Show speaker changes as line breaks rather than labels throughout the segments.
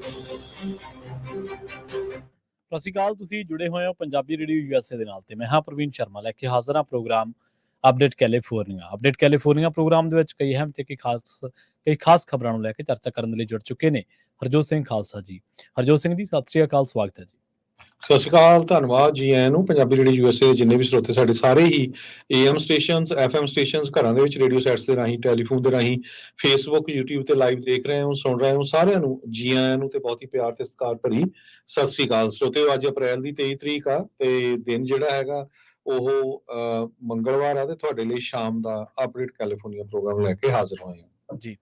ਸਤਿ ਸ਼੍ਰੀ ਅਕਾਲ, ਤੁਸੀਂ ਜੁੜੇ ਹੋਏ ਹੋ ਪੰਜਾਬੀ ਰੇਡੀਓ ਯੂਐਸਏ ਦੇ ਨਾਲ ਤੇ ਮੈਂ ਹਾਂ ਪ੍ਰਵੀਨ ਸ਼ਰਮਾ, ਲੈ ਕੇ ਹਾਜ਼ਰ ਹਾਂ program update California update California program ਦੇ ਵਿੱਚ ਕਈ ਅਹਿਮ ਤੇ ਕਈ ਖਾਸ ਕਈ ਖਾਸ ਖਬਰਾਂ ਨੂੰ ਲੈ ਕੇ ਚਰਚਾ ਕਰਨ ਦੇ ਲਈ ਜੁੜ ਚੁੱਕੇ ਨੇ ਹਰਜੋਤ ਸਿੰਘ ਖਾਲਸਾ ਜੀ। ਹਰਜੋਤ ਸਿੰਘ ਜੀ, ਸਤਿ ਸ਼੍ਰੀ ਅਕਾਲ, ਸਵਾਗਤ ਹੈ ਜੀ।
ਸਤਿ ਸ਼੍ਰੀ ਅਕਾਲ, ਧੰਨਵਾਦ ਜੀ ਆਇਆਂ ਨੂੰ। ਪੰਜਾਬੀ ਰੇਡੀਓ ਯੂਐਸਏ ਦੇ ਜਿੰਨੇ ਵੀ ਸਰੋਤੇ ਸਾਡੇ ਸਾਰੇ ਹੀ ਏਐਮ ਸਟੇਸ਼ਨਸ, ਐਫਐਮ ਸਟੇਸ਼ਨਸ, ਘਰਾਂ ਦੇ ਵਿੱਚ ਰੇਡੀਓ ਸੈਟਸ ਦੇ ਰਾਹੀਂ, ਟੈਲੀਫੋਨ ਦੇ ਰਾਹੀਂ, ਫੇਸਬੁੱਕ YouTube ਤੇ ਲਾਈਵ ਦੇਖ ਰਹੇ ਹੋ, ਸੁਣ ਰਹੇ ਹੋ, ਸਾਰਿਆਂ ਨੂੰ, ਜੀ ਆਇਆਂ ਨੂੰ ਤੇ ਬਹੁਤ ਹੀ ਪਿਆਰ ਤੇ ਸਤਿਕਾਰ ਭਰੀ ਸਤਿ ਸ਼੍ਰੀ ਅਕਾਲ। ਸਰੋਤਿਓ, ਅੱਜ ਅਪ੍ਰੈਲ ਦੀ 23 ਤਰੀਕ ਆ ਤੇ ਦਿਨ ਜਿਹੜਾ ਹੈਗਾ, ਉਹ ਮੰਗਲਵਾਰ ਆ ਤੇ ਤੁਹਾਡੇ ਲਈ ਸ਼ਾਮ ਦਾ ਅਪਡੇਟ ਕੈਲੀਫੋਰਨੀਆ ਪ੍ਰੋਗਰਾਮ ਲੈ ਕੇ ਹਾਜ਼ਰ ਹੋਏ ਹਾਂ।
ਜੀ,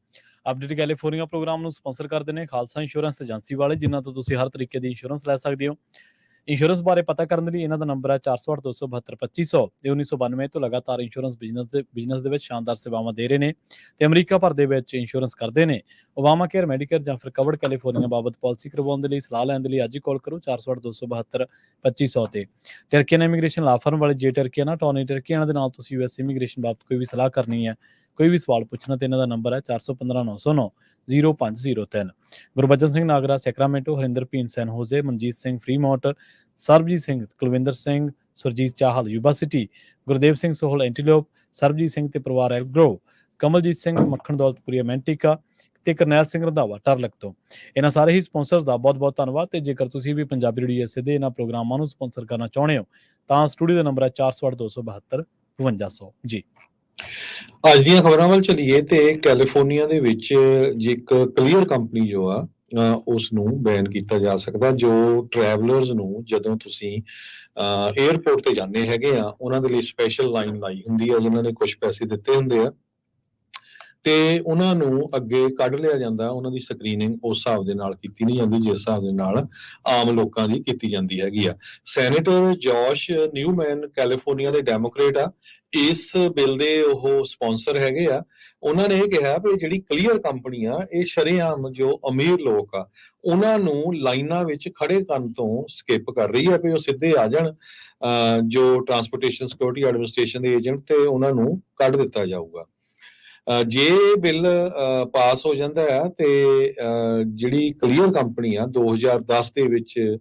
ਅਪਡੇਟ ਕੈਲੀਫੋਰਨੀਆ ਪ੍ਰੋਗਰਾਮ ਨੂੰ ਸਪਾਂਸਰ ਕਰਦੇ ਨੇ ਖਾਲਸਾ ਇੰਸ਼ੋਰੈਂਸ ਏਜੰਸੀ ਵਾਲੇ, ਜਿਨ੍ਹਾਂ ਤੋਂ ਤੁਸੀਂ ਹਰ ਤਰੀਕੇ ਦੀ ਇੰਸ਼ੋਰੈਂਸ ਲੈ ਸਕਦੇ ਹੋ। ਇੰਸ਼ੋਰੈਂਸ ਬਾਰੇ ਪਤਾ ਕਰਨ ਲਈ ਇਹਨਾਂ ਦਾ ਨੰਬਰ ਹੈ 4082722500 ਤੇ 1992 ਤੋਂ ਲਗਾਤਾਰ ਇੰਸ਼ੋਰੈਂਸ ਬਿਜ਼ਨਸ ਦੇ ਬਿਜ਼ਨਸ ਦੇ ਵਿੱਚ ਸ਼ਾਨਦਾਰ ਸੇਵਾਵਾਂ ਦੇ ਰਹੇ ਨੇ ਤੇ ਅਮਰੀਕਾ ਭਰ ਦੇ ਵਿੱਚ ਇੰਸ਼ੋਰੈਂਸ ਕਰਦੇ ਨੇ। ਓਬਾਮਾ ਕੇਅਰ ਮੈਡੀਕੇਅਰ ਜਾਂ ਫਿਰ ਕਵਰਡ ਕੈਲੀਫੋਰਨੀਆ ਬਾਬਤ ਪਾਲਿਸੀ ਕਰਵਾਉਣ ਦੇ ਲਈ, ਸਲਾਹ ਲੈਣ ਦੇ ਲਈ ਅੱਜ ਹੀ ਕਾਲ ਕਰੋ 4082722500 ਤੇ। ਟਰਕੀਅਨ ਇਮੀਗ੍ਰੇਸ਼ਨ ਲਾ ਫਰਮ ਵਾਲੇ ਜੇ ਟਰਕੀਅਨ ਟੌਨੀ ਟਰਕੀਅਨ ਦੇ ਨਾਲ ਤੁਸੀਂ ਯੂਐਸ ਇਮੀਗ੍ਰੇਸ਼ਨ ਬਾਬਤ ਕੋਈ ਵੀ ਸਲਾਹ ਕਰਨੀ ਹੈ ਕੋਈ ਵੀ ਸਵਾਲ ਪੁੱਛਣਾ ਤੇ ਇਹਨਾਂ ਦਾ ਨੰਬਰ ਹੈ 415909 0503 ਗੁਰਬਚਨ ਸਿੰਘ ਨਾਗਰਾ, ਸੈਕਰਾਮੈਂਟੋ, ਹਰਿੰਦਰ ਪੀਨ San Jose, Manjit Singh Fremont, Sarabjit Singh, Kulwinder Singh, Surjit Chahal university Gurdev Singh Sohal, Antelope, Sarabjit Singh ਤੇ ਪਰਿਵਾਰ ਐਲਗਰੋ ਕਮਲਜੀਤ ਸਿੰਘ ਮੱਖਣ ਦੌਲਤਪੁਰੀ ਮੈਂਟਿਕਾ ਤੇ ਕਰਨੈਲ ਸਿੰਘ ਰੰਧਾਵਾ ਟਰਲਕ ਤੋਂ ਇਹਨਾਂ ਸਾਰੇ ਹੀ ਸਪਾਂਸਰਸ ਦਾ ਬਹੁਤ-ਬਹੁਤ ਧੰਨਵਾਦ ਤੇ ਜੇਕਰ ਤੁਸੀਂ ਵੀ ਪੰਜਾਬੀ ਰੇਡੀਓ ਐਸੇ ਦੇ ਇਹਨਾਂ ਪ੍ਰੋਗਰਾਮਾਂ ਨੂੰ ਸਪਾਂਸਰ ਕਰਨਾ ਚਾਹੁੰਦੇ ਹੋ, ਤਾਂ ਸਟੂਡੀਓ ਦਾ ਨੰਬਰ ਹੈ 408272 5200 ਜੀ।
ਅੱਜ ਦੀਆਂ ਖਬਰਾਂ ਵੱਲ ਚਲੀਏ ਤੇ ਕੈਲੀਫੋਰਨੀਆ ਦੇ ਵਿੱਚ ਜੇ ਇੱਕ ਕਲੀਅਰ ਕੰਪਨੀ ਜੋ ਆ ਅਹ ਉਸ ਨੂੰ ਬੈਨ ਕੀਤਾ ਜਾ ਸਕਦਾ, ਜੋ ਟਰੈਵਲਰਸ ਨੂੰ ਜਦੋਂ ਤੁਸੀਂ 에ਅਰਪੋਰਟ ਤੇ ਜਾਂਦੇ ਹੈਗੇ ਆ, ਉਹਨਾਂ ਦੇ ਲਈ ਸਪੈਸ਼ਲ ਲਾਈਨ ਲਾਈ ਹੁੰਦੀ ਆ, ਜਿਨ੍ਹਾਂ ਨੇ ਕੁਝ ਪੈਸੇ ਦਿੱਤੇ ਹੁੰਦੇ ਆ। ਤੇ ਉਹਨਾਂ ਨੂੰ ਅੱਗੇ ਕੱਢ ਲਿਆ ਜਾਂਦਾ, ਉਹਨਾਂ ਦੀ ਸਕਰੀਨਿੰਗ ਉਸ ਹਿਸਾਬ ਦੇ ਨਾਲ ਕੀਤੀ ਨਹੀਂ ਜਾਂਦੀ, ਜਿਸ ਹਿਸਾਬ ਦੇ ਨਾਲ ਆਮ ਲੋਕਾਂ ਦੀ ਕੀਤੀ ਜਾਂਦੀ ਹੈਗੀ ਆ। ਸੈਨੇਟਰ ਜੋਸ਼ ਨਿਊਮੈਨ ਕੈਲੀਫੋਰਨੀਆ ਦੇ ਡੈਮੋਕ੍ਰੇਟ ਆ ਇਸ ਬਿੱਲ ਦੇ ਉਹ ਸਪਾਂਸਰ ਹੈਗੇ ਆ, ਉਹਨਾਂ ਨੇ ਇਹ ਕਿਹਾ ਵੀ ਜਿਹੜੀ ਕਲੀਅਰ ਕੰਪਨੀ ਆ, ਇਹ ਸ਼ਰੇਆਮ ਜੋ ਅਮੀਰ ਲੋਕ ਆ, ਉਹਨਾਂ ਨੂੰ ਲਾਈਨਾਂ ਵਿੱਚ ਖੜੇ ਕਰਨ ਤੋਂ ਸਕਿਪ ਕਰ ਰਹੀ ਹੈ ਵੀ ਉਹ ਸਿੱਧੇ ਆ ਜਾਣ ਅਹ ਜੋ ਟਰਾਂਸਪੋਰਟੇਸ਼ਨ ਸਿਕਿਉਰਿਟੀ ਐਡਮਿਨਿਸਟ੍ਰੇਸ਼ਨ ਦੇ ਏਜੰਟ ਤੇ ਉਹਨਾਂ ਨੂੰ ਕੱਢ ਦਿੱਤਾ ਜਾਊਗਾ। ਜੇ ਇਹ ਬਿੱਲ ਅਹ ਪਾਸ ਹੋ ਜਾਂਦਾ ਹੈ ਤੇ ਅਹ ਜਿਹੜੀ ਕਲੀਅਰ ਕੰਪਨੀ ਆ 2010 ਦੇ ਵਿੱਚ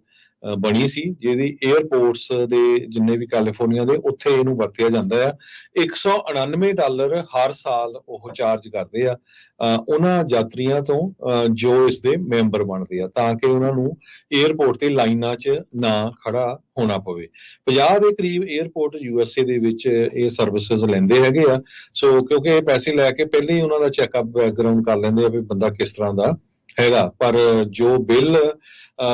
ਬਣੀ ਸੀ, ਜਿਹਦੀ 에어ਪੋਰਟਸ ਦੇ ਜਿੰਨੇ ਵੀ ਕੈਲੀਫੋਰਨੀਆ ਦੇ ਉੱਥੇ ਇਹਨੂੰ ਵਰਤਿਆ ਜਾਂਦਾ ਆ। 199 ਡਾਲਰ ਹਰ ਸਾਲ ਉਹ ਚਾਰਜ ਕਰਦੇ ਆ। ਉਹਨਾਂ ਯਾਤਰੀਆਂ ਤੋਂ ਜੋ ਇਸ ਦੇ ਮੈਂਬਰ ਬਣਦੇ ਆ, ਤਾਂ ਕਿ ਉਹਨਾਂ ਨੂੰ 에어ਪੋਰਟ ਤੇ ਲਾਈਨਾਂ 'ਚ ਨਾ ਖੜਾ ਹੋਣਾ ਪਵੇ। 50 ਦੇ ਕਰੀਬ 에어ਪੋਰਟ ਏ ਦੇ ਵਿੱਚ ਇਹ ਸਰਵਿਸਿਜ਼ ਲੈਂਦੇ ਹੈਗੇ ਆ। ਸੋ ਕਿਉਂਕਿ ਇਹ ਪੈਸੇ ਲੈ ਕੇ ਪਹਿਲੇ ਹੀ ਉਹਨਾਂ ਦਾ ਚੈੱਕਅਪ ਬੈਕਗ੍ਰਾਉਂਡ ਕਰ ਲੈਂਦੇ ਆ ਵੀ ਬੰਦਾ ਕਿਸ ਤਰ੍ਹਾਂ ਦਾ ਹੈਗਾ। ਪਰ ਜੋ ਬਿੱਲ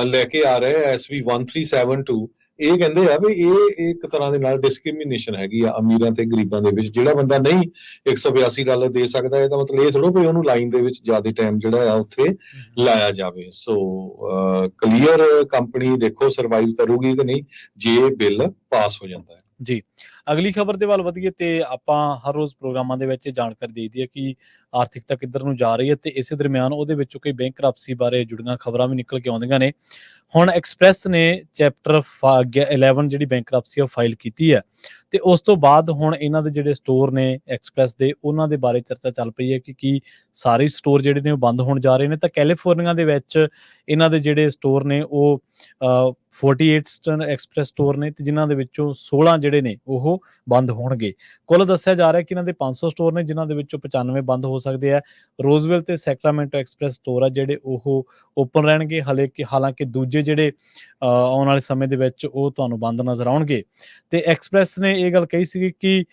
ਲੈ ਕੇ ਆ ਰਹੇ ਐਸਵੀ 1372 ਇਹ ਕਹਿੰਦੇ ਆ ਵੀ ਇਹ ਇੱਕ ਤਰ੍ਹਾਂ ਦੇ ਨਾਲ ਡਿਸਕ੍ਰਿਮੀਨੇਸ਼ਨ ਹੈਗੀ ਆ ਅਮੀਰਾਂ ਤੇ ਗਰੀਬਾਂ ਦੇ ਵਿੱਚ। ਜਿਹੜਾ ਬੰਦਾ ਨਹੀਂ 182 ਡਾਲਰ ਦੇ ਸਕਦਾ, ਇਹਦਾ ਮਤਲਬ ਇਹ ਥੋੜੋ ਵੀ ਉਹਨੂੰ ਲਾਈਨ ਦੇ ਵਿੱਚ ਜ਼ਿਆਦਾ ਟਾਈਮ ਜਿਹੜਾ ਆ ਉੱਥੇ ਲਾਇਆ ਜਾਵੇ। ਸੋ ਕਲੀਅਰ ਕੰਪਨੀ ਦੇਖੋ ਸਰਵਾਈਵ ਕਰੂਗੀ ਕਿ ਨਹੀਂ, ਜੇ ਬਿੱਲ ਪਾਸ ਹੋ ਜਾਂਦਾ ਹੈ।
ਜੀ। ਅਗਲੀ ਖਬਰ ਦੇ ਵੱਲ ਵਧੀਏ ਤੇ ਆਪਾਂ ਹਰ ਰੋਜ਼ ਪ੍ਰੋਗਰਾਮਾਂ ਦੇ ਵਿੱਚ ਇਹ ਜਾਣਕਾਰੀ ਦੇਈਦੀ ਹੈ ਕਿ ਆਰਥਿਕਤਾ ਕਿੱਧਰ ਨੂੰ ਜਾ ਰਹੀ ਹੈ ਤੇ ਇਸੇ ਦਰਮਿਆਨ ਉਹਦੇ ਵਿੱਚੋਂ ਕਈ ਬੈਂਕ ਕਰਪਸੀ ਬਾਰੇ ਜੁੜੀਆਂ ਖਬਰਾਂ ਵੀ ਨਿਕਲ ਕੇ ਆਉਂਦੀਆਂ ਨੇ। ਹੁਣ ਐਕਸਪ੍ਰੈਸ ਨੇ ਚੈਪਟਰ 11 ਜਿਹੜੀ ਬੈਂਕ ਕਰਪਸੀ ਉਹ ਫਾਈਲ ਕੀਤੀ ਹੈ ਤੇ ਉਸ ਤੋਂ ਬਾਅਦ ਹੁਣ ਇਹਨਾਂ ਦੇ ਜਿਹੜੇ ਸਟੋਰ ਨੇ ਐਕਸਪ੍ਰੈਸ ਦੇ ਉਹਨਾਂ ਦੇ ਬਾਰੇ ਚਰਚਾ ਚੱਲ ਪਈ ਹੈ ਕਿ ਕੀ ਸਾਰੇ ਸਟੋਰ ਜਿਹੜੇ ਨੇ ਉਹ ਬੰਦ ਹੋਣ ਜਾ ਰਹੇ ਨੇ ਤਾਂ ਕੈਲੀਫੋਰਨੀਆ ਦੇ ਵਿੱਚ ਇਹਨਾਂ ਦੇ ਜਿਹੜੇ ਸਟੋਰ ਨੇ ਉਹ 48 ਸਟਨ ਐਕਸਪ੍ਰੈਸ ਸਟੋਰ ਨੇ ਤੇ ਜਿਨ੍ਹਾਂ ਦੇ ਵਿੱਚੋਂ 16 ਜਿਹੜੇ ਨੇ ਉਹ ਬੰਦ ਹੋਣਗੇ। ਕੁੱਲ ਦੱਸਿਆ ਜਾ ਰਿਹਾ ਕਿ ਇਹਨਾਂ ਦੇ 500 ਸਟੋਰ ਨੇ, ਜਿਨ੍ਹਾਂ ਦੇ ਵਿੱਚੋਂ 95 ਬੰਦ ਹੋ ਸਕਦੇ ਆ। ਰੋਜ਼ਵੈਲ ਤੇ ਸੈਕਰਾਮੈਂਟੋ ਐਕਸਪ੍ਰੈਸ ਸਟੋਰ ਆ ਜਿਹੜੇ ਉਹ ਓਪਨ ਰਹਿਣਗੇ। ਹਲੇ ਕਿ, ਹਾਲਾਂਕਿ ਦੂਜੇ ਜਿਹੜੇ ਆਉਣ ਵਾਲੇ ਸਮੇਂ ਦੇ ਵਿੱਚ ਉਹ ਤੁਹਾਨੂੰ ਬੰਦ ਨਜ਼ਰ ਆਉਣਗੇ। ਤੇ ਐਕਸਪ੍ਰੈਸ ਨੇ ਇਹ ਗੱਲ ਕਹੀ ਸੀ ਕਿ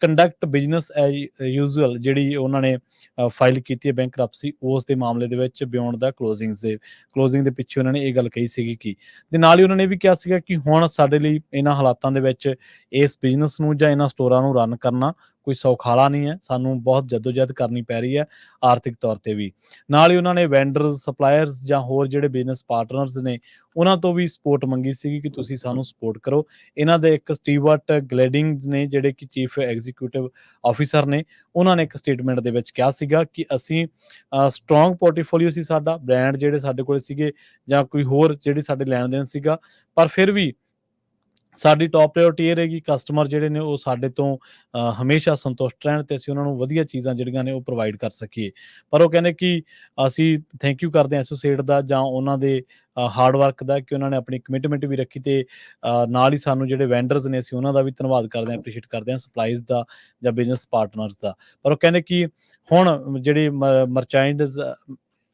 ਕੰਡਕਟ ਬਿਜ਼ਨਸ ਐਜ਼ ਯੂਜ਼ੁਅਲ ਜਿਹੜੀ ਉਹਨਾਂ ਨੇ ਫਾਈਲ ਕੀਤੀ ਹੈ ਬੈਂਕ ਕਰਪਸੀ ਉਸ ਦੇ ਮਾਮਲੇ ਦੇ ਵਿੱਚ ਬਿਯੋਂਡ ਦਾ ਕਲੋਜ਼ਿੰਗਸ ਦੇ ਕਲੋਜ਼ਿੰਗ ਦੇ ਪਿੱਛੇ ਉਹਨਾਂ ਨੇ ਇਹ ਗੱਲ ਕਹੀ ਸੀਗੀ ਕਿ ਦੇ ਨਾਲ ਹੀ ਉਹਨਾਂ ਨੇ ਵੀ ਕਿਹਾ ਸੀਗਾ ਕਿ ਹੁਣ ਸਾਡੇ ਲਈ ਇਹਨਾਂ ਹਾਲਾਤਾਂ ਦੇ ਵਿੱਚ ਇਸ ਬਿਜ਼ਨਸ ਨੂੰ ਜਾਂ ਇਹਨਾਂ ਸਟੋਰਾਂ ਨੂੰ ਰਨ ਕਰਨਾ ਕੋਈ ਸੌਖਾਲਾ ਨਹੀਂ ਹੈ, ਸਾਨੂੰ ਬਹੁਤ ਜਦੋਜਹਿਦ ਕਰਨੀ ਪੈ ਰਹੀ ਹੈ ਆਰਥਿਕ ਤੌਰ ਤੇ ਵੀ। ਨਾਲ ਹੀ ਉਹਨਾਂ ਨੇ ਵੈਂਡਰਸ ਸਪਲਾਇਰਸ ਜਾਂ ਹੋਰ ਜਿਹੜੇ ਬਿਜ਼ਨਸ ਪਾਰਟਨਰਸ ਨੇ, ਉਹਨਾਂ ਤੋਂ ਵੀ ਸਪੋਰਟ ਮੰਗੀ ਸੀਗੀ ਕਿ ਤੁਸੀਂ ਸਾਨੂੰ ਸਪੋਰਟ ਕਰੋ। ਇਹਨਾਂ ਦੇ ਇੱਕ ਸਟੀਵਰਟ ਗਲੈਡਿੰਗਸ ਨੇ, ਜਿਹੜੇ ਕਿ ਚੀਫ ਐਗਜ਼ੀਕਿਊਟਿਵ ਆਫੀਸਰ ਨੇ, ਉਹਨਾਂ ਨੇ ਇੱਕ ਸਟੇਟਮੈਂਟ ਦੇ ਵਿੱਚ ਕਿਹਾ ਸੀਗਾ ਕਿ ਅਸੀਂ ਸਟਰੋਂਗ ਪੋਰਟਫੋਲੀਓ ਸੀ ਸਾਡਾ ਬ੍ਰਾਂਡ ਜਿਹੜੇ ਸਾਡੇ ਕੋਲ ਸੀਗੇ ਜਾਂ ਕੋਈ ਹੋਰ ਜਿਹੜੇ ਸਾਡੇ ਲੈਣ ਦੇਣ ਸੀਗਾ, ਪਰ ਫਿਰ ਵੀ ਸਾਡੀ ਟੌਪ ਪ੍ਰਾਇੋਰਟੀ ਇਹ ਰਹੇਗੀ ਕਸਟਮਰ ਜਿਹੜੇ ਨੇ ਉਹ ਸਾਡੇ ਤੋਂ ਹਮੇਸ਼ਾ ਸੰਤੁਸ਼ਟ ਰਹਿਣ ਤੇ ਅਸੀਂ ਉਹਨਾਂ ਨੂੰ ਵਧੀਆ ਚੀਜ਼ਾਂ ਜਿਹੜੀਆਂ ਨੇ ਉਹ ਪ੍ਰੋਵਾਈਡ ਕਰ ਸਕੀਏ। ਪਰ ਉਹ ਕਹਿੰਦੇ ਕਿ ਅਸੀਂ ਥੈਂਕ ਯੂ ਕਰਦੇ ਹਾਂ ਐਸੋਸੀਏਟ ਦਾ ਜਾਂ ਉਹਨਾਂ ਦੇ ਹਾਰਡ ਵਰਕ ਦਾ ਕਿ ਉਹਨਾਂ ਨੇ ਆਪਣੀ ਕਮਿਟਮੈਂਟ ਵੀ ਰੱਖੀ ਤੇ ਨਾਲ ਹੀ ਸਾਨੂੰ ਜਿਹੜੇ ਵੈਂਡਰਸ ਨੇ ਅਸੀਂ ਉਹਨਾਂ ਦਾ ਵੀ ਧੰਨਵਾਦ ਕਰਦੇ ਹਾਂ ਅਪਰੀਸ਼ੀਏਟ ਕਰਦੇ ਹਾਂ ਸਪਲਾਈਜ਼ ਦਾ ਜਾਂ ਬਿਜ਼ਨਸ ਪਾਰਟਨਰਸ ਦਾ। ਪਰ ਉਹ ਕਹਿੰਦੇ ਕਿ ਹੁਣ ਜਿਹੜੇ ਮਰਚੈਂਡਸ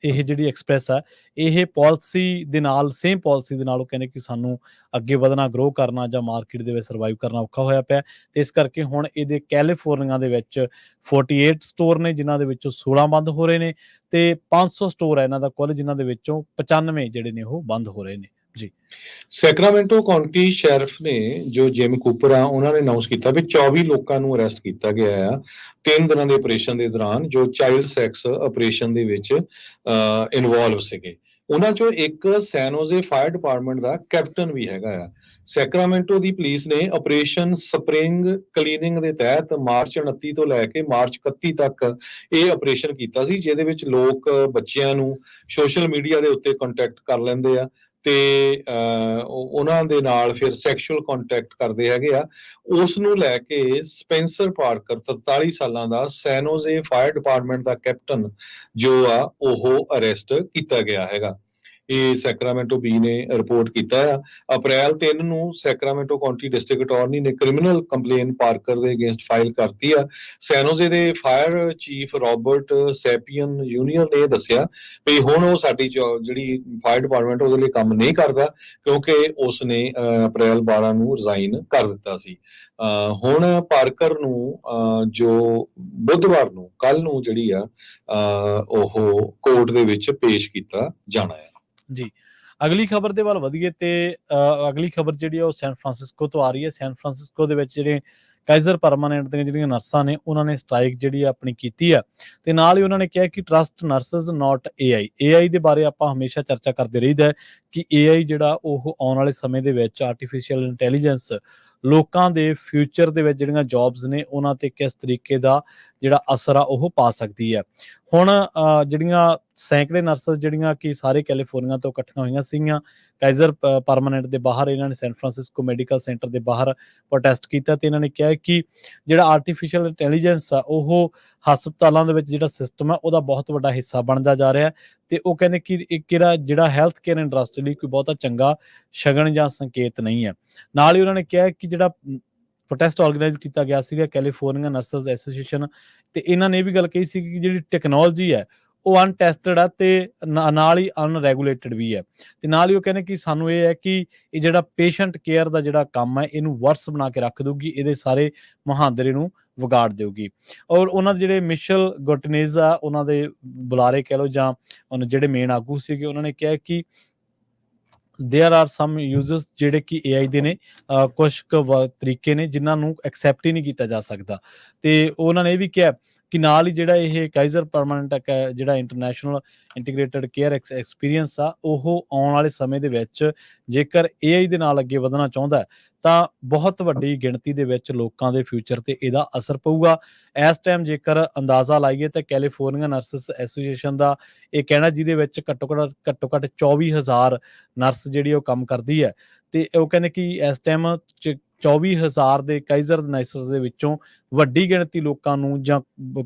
ਇਹ ਜਿਹੜੀ ਐਕਸਪ੍ਰੈਸ ਆ, ਇਹ ਪਾਲਿਸੀ ਦੇ ਨਾਲ ਸੇਮ ਪਾਲਿਸੀ ਦੇ ਨਾਲ ਉਹ ਕਹਿੰਦੇ ਕਿ ਸਾਨੂੰ ਅੱਗੇ ਵਧਣਾ ਗਰੋ ਕਰਨਾ ਜਾਂ ਮਾਰਕੀਟ ਦੇ ਵਿੱਚ ਸਰਵਾਈਵ ਕਰਨਾ ਔਖਾ ਹੋਇਆ ਪਿਆ। ਤੇ ਇਸ ਕਰਕੇ ਹੁਣ ਇਹਦੇ ਕੈਲੀਫੋਰਨੀਆ ਦੇ ਵਿੱਚ 48 ਸਟੋਰ ਨੇ, ਜਿਨ੍ਹਾਂ ਦੇ ਵਿੱਚੋਂ 16 ਬੰਦ ਹੋ ਰਹੇ ਨੇ ਤੇ 500 ਸਟੋਰ ਹੈ ਇਹਨਾਂ ਦਾ ਕੁੱਲ, ਜਿਨ੍ਹਾਂ ਦੇ ਵਿੱਚੋਂ 95 ਜਿਹੜੇ ਨੇ ਉਹ ਬੰਦ ਹੋ ਰਹੇ ਨੇ।
ਸੈਕਰਾਮੈਂਟੋ ਕਾਉਂਟੀ ਸ਼ੈਰਿਫ ਨੇ ਜੋ ਜਿਮ ਕੂਪਰ ਆ, ਉਹਨਾਂ ਨੇ ਅਨਾਉਂਸ ਕੀਤਾ ਵੀ 24 ਲੋਕਾਂ ਨੂੰ ਅਰੈਸਟ ਕੀਤਾ ਗਿਆ ਆ, ਤਿੰਨ ਦਿਨਾਂ ਦੇ ਆਪਰੇਸ਼ਨ ਦੇ ਦੌਰਾਨ ਜੋ ਚਾਈਲਡ ਸੈਕਸ ਆਪਰੇਸ਼ਨ ਦੇ ਵਿੱਚ ਇਨਵੋਲਵ ਸੀਗੇ। ਉਹਨਾਂ ਚੋਂ ਇੱਕ ਸੈਨੋਜ਼ੇ ਫਾਇਰ ਡਿਪਾਰਟਮੈਂਟ ਦਾ ਕੈਪਟਨ ਵੀ ਹੈਗਾ ਆ। ਸੈਕਰਾਮੈਂਟੋ ਦੀ ਪੁਲਿਸ ਨੇ ਆਪਰੇਸ਼ਨ ਸਪਰਿੰਗ ਕਲੀਨਿੰਗ ਦੇ ਤਹਿਤ ਮਾਰਚ 29 ਤੋਂ ਲੈ ਕੇ ਮਾਰਚ 31 ਤੱਕ ਇਹ ਆਪਰੇਸ਼ਨ ਕੀਤਾ ਸੀ, ਜਿਹਦੇ ਵਿੱਚ ਲੋਕ ਬੱਚਿਆਂ ਨੂੰ ਸੋਸ਼ਲ ਮੀਡੀਆ ਦੇ ਉੱਤੇ ਕੰਟੈਕਟ ਕਰ ਲੈਂਦੇ ਆ। ਤੇ ਅਹ, ਉਹਨਾਂ ਦੇ ਨਾਲ ਫਿਰ ਸੈਕਸ਼ੂਅਲ ਕੰਟੈਕਟ ਕਰਦੇ ਹੈਗੇ ਆ। ਉਸ ਨੂੰ ਲੈ ਕੇ ਸਪੈਂਸਰ ਪਾਰਕਰ 43 ਸਾਲਾਂ ਦਾ ਸੈਨੋਜ਼ੇ ਫਾਇਰ ਡਿਪਾਰਟਮੈਂਟ ਦਾ ਕੈਪਟਨ ਜੋ ਆ ਉਹ ਅਰੈਸਟ ਕੀਤਾ ਗਿਆ ਹੈਗਾ। ਇਹ ਸੈਕਰਾਮੈਂਟੋ ਬੀ ਨੇ ਰਿਪੋਰਟ ਕੀਤਾ ਆ। ਅਪ੍ਰੈਲ 3 ਨੂੰ ਸੈਕਰਾਮੈਂਟੋ ਕਾਉਂਟੀ ਡਿਸਟ੍ਰਿਕਟ ਅਟਾਰਨੀ ਨੇ ਕ੍ਰਿਮੀਨਲ ਕੰਪਲੇਨ ਪਾਰਕਰ ਦੇ ਅਗੇਂਸਟ ਫਾਈਲ ਕਰਤੀ ਆ। ਸੈਨੋਜ਼ੇ ਦੇ fire chief Robert Sapien union ਨੇ ਦੱਸਿਆ ਵੀ ਹੁਣ ਉਹ ਸਾਡੀ ਜੋ- ਜਿਹੜੀ ਫਾਇਰ ਡਿਪਾਰਟਮੈਂਟ ਉਹਦੇ ਲਈ ਕੰਮ ਨਹੀਂ ਕਰਦਾ ਕਿਉਂਕਿ ਉਸ ਨੇ ਅਪ੍ਰੈਲ 12 ਨੂੰ ਰਿਜ਼ਾਈਨ ਕਰ ਦਿੱਤਾ ਸੀ। ਅਹ, ਹੁਣ ਪਾਰਕਰ ਨੂੰ ਅਹ, ਜੋ ਬੁੱਧਵਾਰ ਨੂੰ ਕੱਲ ਨੂੰ ਜਿਹੜੀ ਆ ਉਹ ਕੋਰਟ ਦੇ ਵਿੱਚ ਪੇਸ਼ ਕੀਤਾ ਜਾਣਾ ਹੈ।
ਜੀ। ਅਗਲੀ ਖਬਰ ਦੇ ਵੱਲ ਵਧੀਏ ਤੇ ਅਗਲੀ ਖਬਰ ਜਿਹੜੀ ਆ ਉਹ ਸੈਨ ਫਰਾਂਸਿਸਕੋ ਤੋਂ ਆ ਰਹੀ ਹੈ। ਸੈਨ ਫਰਾਂਸਿਸਕੋ ਦੇ ਵਿੱਚ ਜਿਹੜੇ ਕਾਈਜ਼ਰ ਪਰਮਾਨੈਂਟ ਦੀਆਂ ਜਿਹੜੀਆਂ ਨਰਸਾਂ ਨੇ, ਉਹਨਾਂ ਨੇ ਸਟ੍ਰਾਈਕ ਜਿਹੜੀ ਆ ਆਪਣੀ ਕੀਤੀ ਆ। ਤੇ ਨਾਲ ਹੀ ਉਹਨਾਂ ਨੇ ਕਿਹਾ ਕਿ trust nurses not AI AI ਦੇ ਬਾਰੇ ਆਪਾਂ ਹਮੇਸ਼ਾ ਚਰਚਾ ਕਰਦੇ ਰਹੀਦਾ ਹੈ ਕਿ AI ਜਿਹੜਾ ਉਹ ਆਉਣ ਵਾਲੇ ਸਮੇਂ ਦੇ ਵਿੱਚ ਆਰਟੀਫੀਸ਼ੀਅਲ ਇੰਟੈਲੀਜੈਂਸ ਲੋਕਾਂ ਦੇ ਫਿਊਚਰ ਦੇ ਵਿੱਚ ਜਿਹੜੀਆਂ ਜੌਬਸ ਨੇ, ਉਹਨਾਂ ਤੇ ਕਿਸ ਤਰੀਕੇ ਦਾ ਜਿਹੜਾ ਅਸਰ ਆ ਉਹ ਪਾ ਸਕਦੀ ਹੈ। ਹੁਣ ਜਿਹੜੀਆਂ ਸੈਂਕੜੇ ਨਰਸਸ ਜਿਹੜੀਆਂ ਕਿ ਸਾਰੇ ਕੈਲੀਫੋਰਨੀਆ ਤੋਂ ਇਕੱਠੀਆਂ ਹੋਈਆਂ ਸੀਗੀਆਂ ਕਾਈਜ਼ਰ ਪਰਮਾਨੈਂਟ ਦੇ ਬਾਹਰ ਇਹਨਾਂ ਨੇ ਸੈਨ ਫਰਾਂਸਿਸਕੋ ਮੈਡੀਕਲ ਸੈਂਟਰ ਦੇ ਬਾਹਰ ਪ੍ਰੋਟੈਸਟ ਕੀਤਾ ਤੇ ਇਹਨਾਂ ਨੇ ਕਿਹਾ ਕਿ ਜਿਹੜਾ ਆਰਟੀਫੀਸ਼ੀਅਲ ਇੰਟੈਲੀਜੈਂਸ ਆ, ਉਹ ਹਸਪਤਾਲਾਂ ਦੇ ਵਿੱਚ ਜਿਹੜਾ ਸਿਸਟਮ ਆ, ਉਹਦਾ ਬਹੁਤ ਵੱਡਾ ਹਿੱਸਾ ਬਣਦਾ ਜਾ ਰਿਹਾ ਤੇ ਉਹ ਕਹਿੰਦੇ ਕਿ ਇਹ ਕਿਹੜਾ, ਜਿਹੜਾ ਹੈਲਥ ਕੇਅਰ ਇੰਡਸਟਰੀ ਲਈ ਕੋਈ ਬਹੁਤਾ ਚੰਗਾ ਸ਼ਗਨ ਜਾਂ ਸੰਕੇਤ ਨਹੀਂ ਹੈ। ਨਾਲ ਹੀ ਉਹਨਾਂ ਨੇ ਕਿਹਾ ਕਿ ਜਿਹੜਾ ਪ੍ਰੋਟੈਸਟ ਆਰਗੇਨਾਈਜ਼ ਕੀਤਾ ਗਿਆ ਸੀਗਾ ਕੈਲੀਫੋਰਨੀਆ ਨਰਸਸ ਐਸੋਸੀਏਸ਼ਨ ਤੇ ਇਹਨਾਂ ਨੇ ਇਹ ਵੀ ਗੱਲ ਕਹੀ ਸੀ ਕਿ ਜਿਹੜੀ ਟੈਕਨੋਲੋਜੀ ਹੈ ਉਹ ਅਨਟੈਸਟਡ ਆ ਤੇ ਨਾ- ਨਾਲ ਹੀ ਅਨਰੈਗੂਲੇਟਡ ਵੀ ਹੈ ਤੇ ਨਾਲ ਹੀ ਉਹ ਕਹਿੰਦੇ ਕਿ ਸਾਨੂੰ ਇਹ ਹੈ ਕਿ ਇਹ ਜਿਹੜਾ ਪੇਸ਼ੈਂਟ ਕੇਅਰ ਦਾ ਜਿਹੜਾ ਕੰਮ ਹੈ ਇਹਨੂੰ ਵਰਸ ਬਣਾ ਕੇ ਰੱਖ ਦਊਗੀ ਇਹਦੇ ਸਾਰੇ ਮੁਹਾਂਦਰੇ ਨੂੰ ਵਿਗਾੜ ਦੇਊਗੀ ਔਰ ਉਹਨਾਂ ਦੇ ਜਿਹੜੇ ਮਿਸ਼ਲ ਗੋਟਨੇਜ਼ ਆ ਉਹਨਾਂ ਦੇ ਬੁਲਾਰੇ ਕਹਿ ਲਓ ਜਾਂ ਉਹਨਾਂ ਜਿਹੜੇ ਮੇਨ ਆਗੂ ਸੀਗੇ ਉਹਨਾਂ ਨੇ ਕਿਹਾ ਕਿ देयर ਆਰ ਸਮ ਯੂਜ਼ਰਸ ਜਿਹੜੇ ਕਿ AI ਦੇ ਨੇ ਕੁਝ ਕੁ ਤਰੀਕੇ ਨੇ ਜਿਨ੍ਹਾਂ ਨੂੰ ਐਕਸੈਪਟ ਹੀ ਨਹੀਂ ਕੀਤਾ ਜਾ ਸਕਦਾ ਤੇ ਉਹਨਾਂ ਨੇ ਇਹ ਵੀ ਕਿਹਾ ਕਿ ਨਾਲ ਹੀ ਜਿਹੜਾ ਇਹ ਕਾਈਜ਼ਰ ਪਰਮਾਨੈਂਟ ਜਿਹੜਾ ਇੰਟਰਨੈਸ਼ਨਲ ਇੰਟੀਗ੍ਰੇਟਿਡ ਕੇਅਰ ਐਕਸਪੀਰੀਅੰਸ ਆ, ਉਹ ਆਉਣ ਵਾਲੇ ਸਮੇਂ ਦੇ ਵਿੱਚ ਜੇਕਰ AI ਦੇ ਨਾਲ ਅੱਗੇ ਵਧਣਾ ਚਾਹੁੰਦਾ ਤਾਂ ਬਹੁਤ ਵੱਡੀ ਗਿਣਤੀ ਦੇ ਵਿੱਚ ਲੋਕਾਂ ਦੇ ਫਿਊਚਰ ਤੇ ਇਹਦਾ ਅਸਰ ਪਊਗਾ। ਇਸ ਟਾਈਮ ਜੇਕਰ ਅੰਦਾਜ਼ਾ ਲਾਈਏ ਤਾਂ ਕੈਲੀਫੋਰਨੀਆ ਨਰਸਸ ਐਸੋਸੀਏਸ਼ਨ ਦਾ ਇਹ ਕਹਿਣਾ ਜਿਹਦੇ ਵਿੱਚ ਘੱਟੋ ਘੱਟ ਘੱਟੋ ਘੱਟ 24000 ਨਰਸ ਜਿਹੜੀ ਉਹ ਕੰਮ ਕਰਦੀ ਹੈ। ਤੇ ਉਹ ਕਹਿੰਦੇ ਕਿ ਇਸ ਟਾਈਮ 24000 ਦੇ ਕਾਈਜ਼ਰ ਨਰਸਸ ਦੇ ਵਿੱਚੋਂ ਵੱਡੀ ਗਿਣਤੀ ਲੋਕਾਂ ਨੂੰ ਜਾਂ